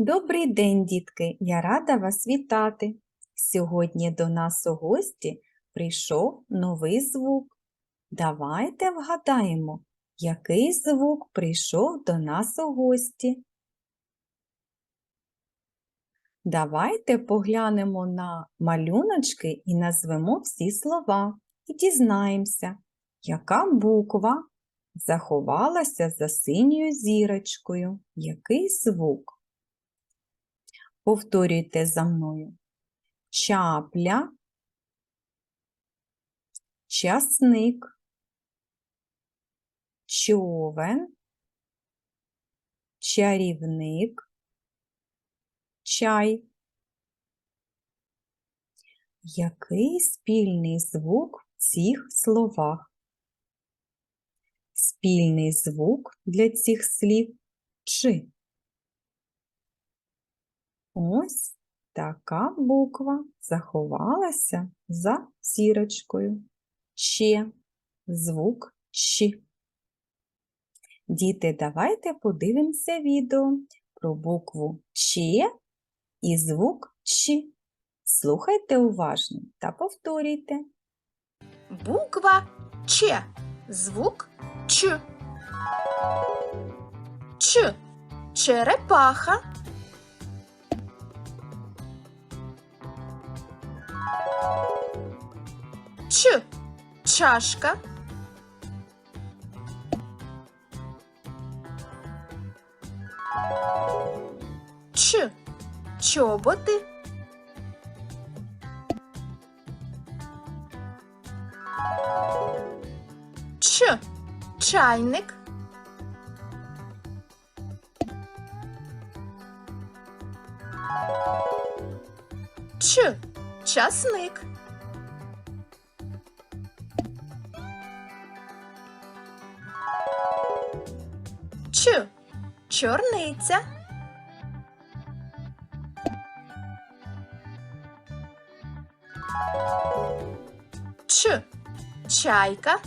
Добрий день, дітки! Я рада вас вітати. Сьогодні до нас у гості прийшов новий звук. Давайте вгадаємо, який звук прийшов до нас у гості. Давайте поглянемо на малюночки і назвемо всі слова і дізнаємося, яка буква заховалася за синьою зірочкою, який звук. Повторюйте за мною. Чапля, часник, човен, чарівник, чай. Який спільний звук в цих словах? Спільний звук для цих слів чи. Ось така буква заховалася за зірочкою. Ще звук Щ. Діти, давайте подивимося відео про букву Ч і звук Ч. Слухайте уважно та повторюйте. Буква Ч. Звук Ч. Ч. Черепаха. Чашка. Ч. Чоботи. Ч. Чайник. Ч. Часник. Чорниця. Ч. Чайка.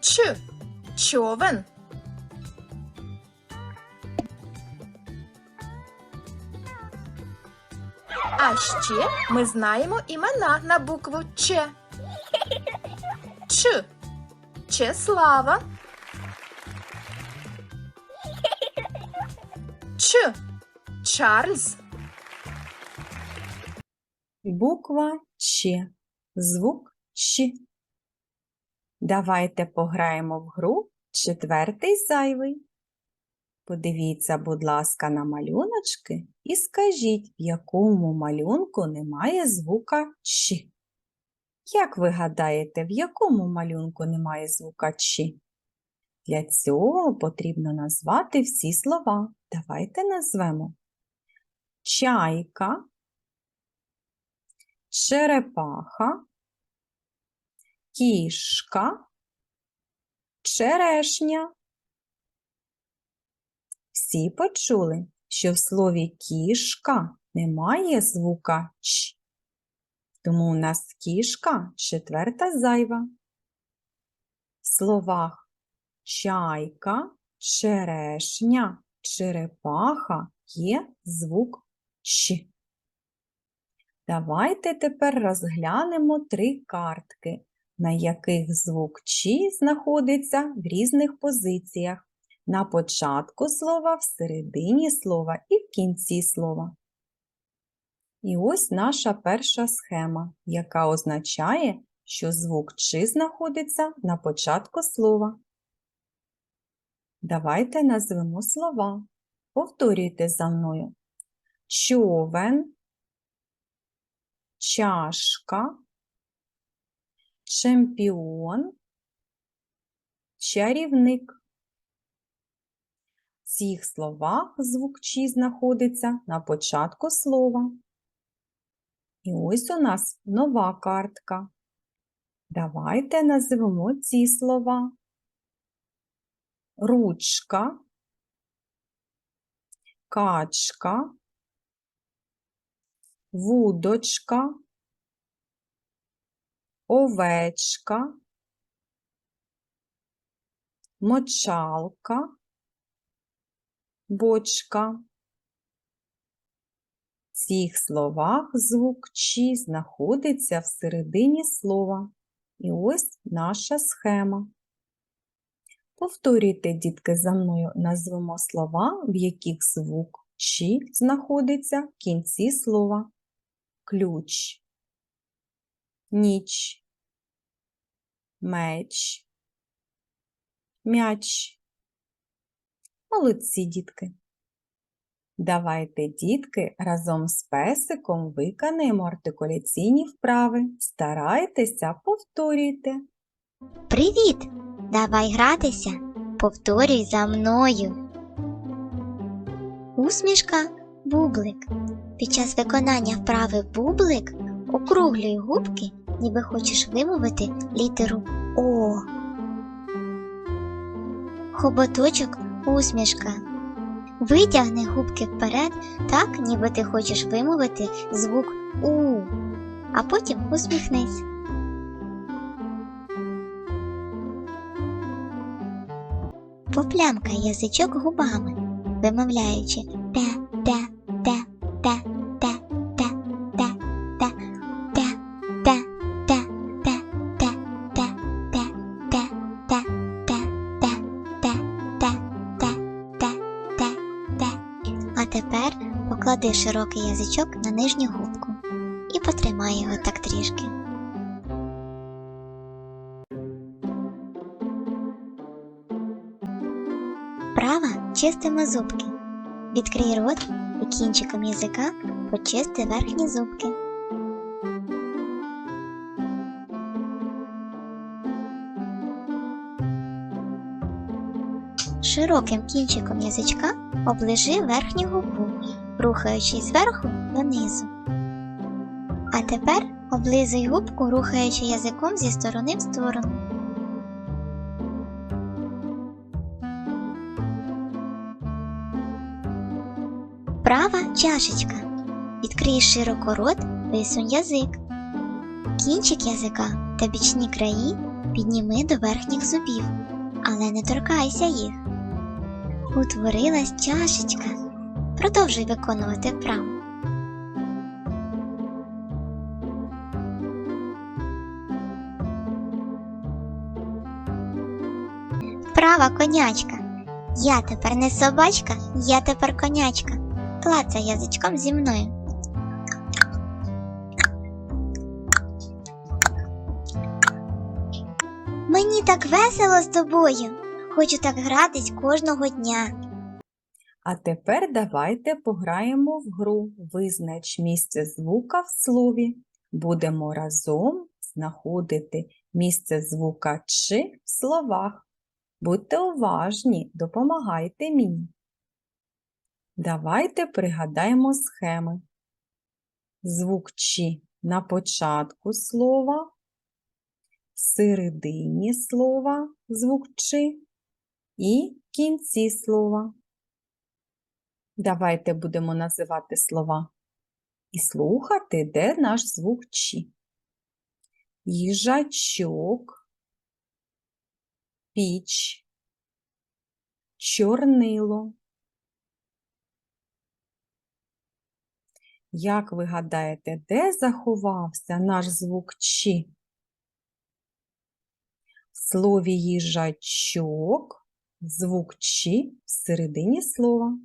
Ч. Човен. А ще ми знаємо імена на букву Ч. Ч. Чеслава. Ч. Чарльз. Буква Ч. Звук Щ. Давайте пограємо в гру четвертий зайвий. Подивіться, будь ласка, на малюночки і скажіть, в якому малюнку немає звука Ч. Як ви гадаєте, в якому малюнку немає звука Ч? Для цього потрібно назвати всі слова. Давайте назвемо чайка, черепаха, кішка, черешня. Всі почули, що в слові кішка немає звука Ч. Тому у нас кішка четверта зайва. В словах чайка, черешня, черепаха є звук Щ. Давайте тепер розглянемо три картки, на яких звук Ч знаходиться в різних позиціях. На початку слова, в середині слова і в кінці слова. І ось наша перша схема, яка означає, що звук Ч знаходиться на початку слова. Давайте назвемо слова. Повторюйте за мною. Човен, чашка, чемпіон, чарівник. В цих словах звук «чи» знаходиться на початку слова. І ось у нас нова картка. Давайте назвемо ці слова. Ручка, качка, вудочка, овечка, мочалка, бочка. В цих словах звук «чи» знаходиться всередині слова. І ось наша схема. Повторюйте, дітки, за мною назвемо слова, в яких звук «чи» знаходиться в кінці слова. Ключ, ніч, меч, м'яч. Молодці, дітки. Давайте, дітки, разом з песиком виконаємо артикуляційні вправи. Старайтеся, повторюйте. Привіт! Давай гратися. Повторюй за мною. Усмішка бублик. Під час виконання вправи бублик округлюй губки, ніби хочеш вимовити літеру О. Хоботочок усмішка. Витягни губки вперед, так, ніби ти хочеш вимовити звук У, а потім усміхнись. Поплямкай язичок губами, вимовляючи те, те, те, те, тепер поклади широкий язичок на нижню губку і потримай його так трішки. Права чистимо зубки. Відкрий рот і кінчиком язика почисти верхні зубки. Широким кінчиком язичка оближи верхню губу, рухаючись зверху донизу. А тепер облизуй губку, рухаючи язиком зі сторони в сторону. Права чашечка. Відкрий широко рот, висунь язик. Кінчик язика та бічні краї підніми до верхніх зубів, але не торкайся їх. Утворилась чашечка. Продовжуй виконувати вправу. Права конячка. Я тепер не собачка, я тепер конячка. Клацай язичком зі мною. Мені так весело з тобою. Хочу так гратись кожного дня. А тепер давайте пограємо в гру Визнач місце звука в слові. Будемо разом знаходити місце звука «чи» в словах. Будьте уважні, допомагайте мені. Давайте пригадаємо схеми. Звук «чи» на початку слова, в середині слова звук «чи» і кінці слова. Давайте будемо називати слова і слухати, де наш звук «чи». Їжачок, піч, чорнило. Як ви гадаєте, де заховався наш звук «чи»? В слові їжачок звук «чи» всередині слова.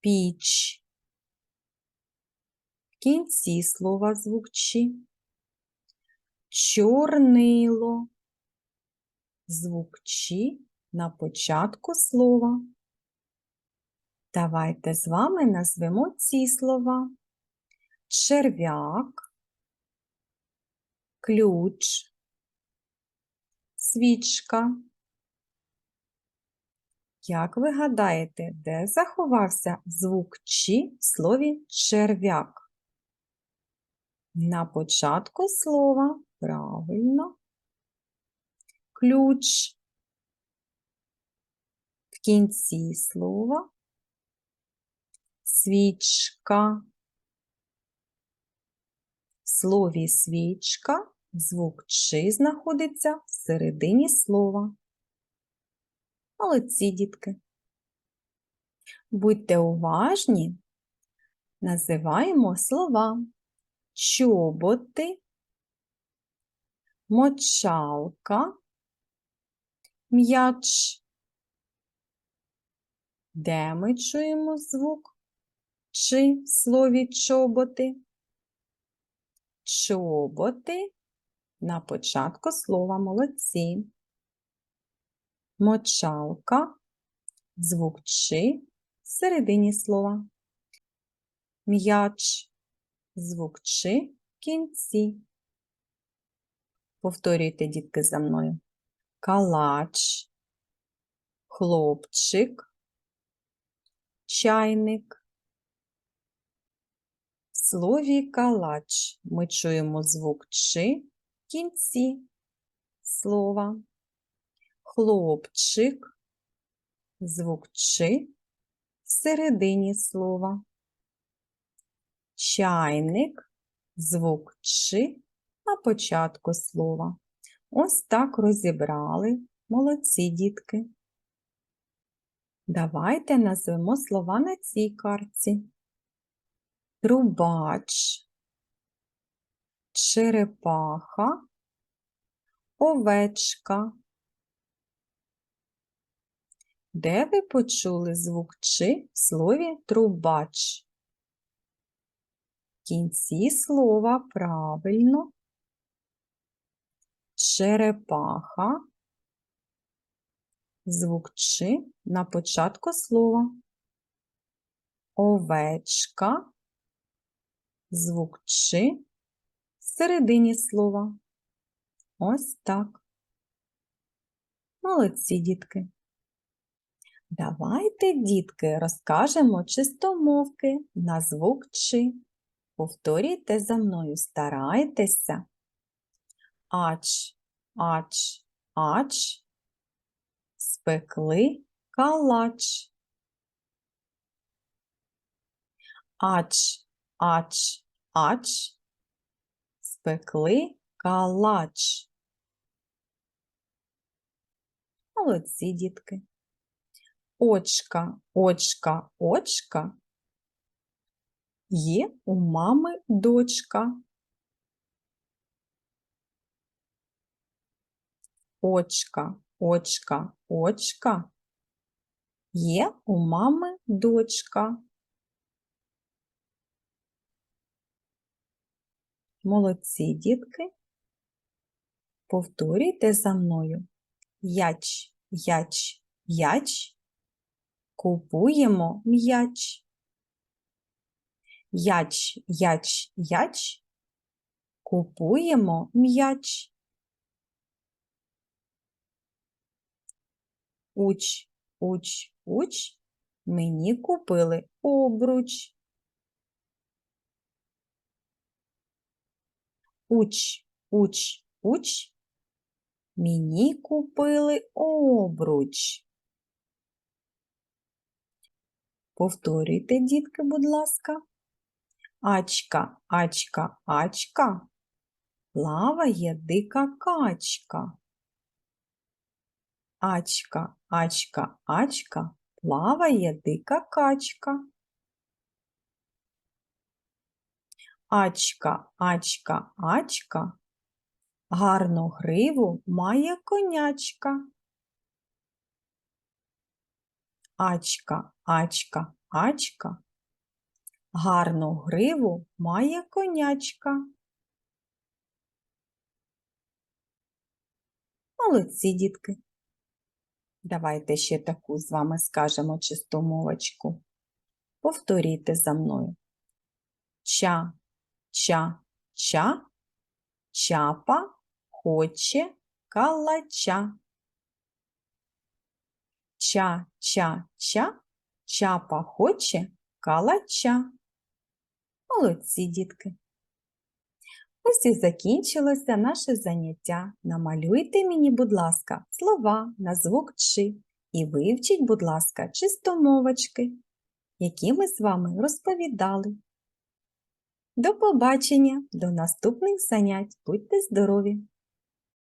Піч. В кінці слова звук «чи». Чорнило. Звук «чи» на початку слова. Давайте з вами назвемо ці слова. Черв'як, ключ, свічка. Як ви гадаєте, де заховався звук «чи» в слові черв'як? На початку слова правильно. Ключ. В кінці слова свічка. В слові свічка Звук чи знаходиться всередині слова. Молодці, дітки. Будьте уважні. Називаємо слова чоботи, мочалка, м'яч. Де ми чуємо звук чи в слові чоботи? Чоботи на початку слова молодці. Мочалка, звук в середині слова. М'яч, звук в кінці. Повторюйте, дітки, за мною. Калач, хлопчик, чайник. В слові калач ми чуємо звук чи кінці слова. Хлопчик, звук чи в середині слова. Чайник, звук чи на початку слова. Ось так розібрали. Молодці, дітки. Давайте назвемо слова на цій картці. Трубач, черепаха, овечка. Де ви почули звук чи в слові трубач? В кінці слова правильно. Черепаха. Звук чи на початку слова. Овечка. Звук чи в середині слова. Ось так. Молодці, дітки. Давайте, дітки, розкажемо чистомовки на звук чи. Повторюйте за мною, старайтеся. Ач, ач, ач. Спекли калач. Ач, ач, ач. Спекли калач. Молодці, дітки. Очка, очка, очка. Є у мами дочка. Очка, очка, очка. Є у мами дочка. Молодці, дітки. Повторюйте за мною. Яч, яч, яч. Купуємо м'яч. Яч, яч, яч. Купуємо м'яч. Уч, уч, уч. Мені купили обруч. Уч, уч, уч. Мені купили обруч. Повторюйте, дітки, будь ласка. Ачка, ачка, ачка. Плаває дика качка. Ачка, ачка, ачка. Плаває дика качка. Ачка, ачка, ачка. Гарну гриву має конячка. Ачка, ачка, ачка. Гарну гриву має конячка. Молодці, дітки. Давайте ще таку з вами скажемо чистомовочку. Повторюйте за мною. Ча, ча, ча, чапа хоче калача. Ча, ча, ча, чапа хоче калача. Молодці, дітки. Ось і закінчилося наше заняття. Намалюйте мені, будь ласка, слова на звук «чи» і вивчіть, будь ласка, чистомовочки, які ми з вами розповідали. До побачення, до наступних занять. Будьте здорові!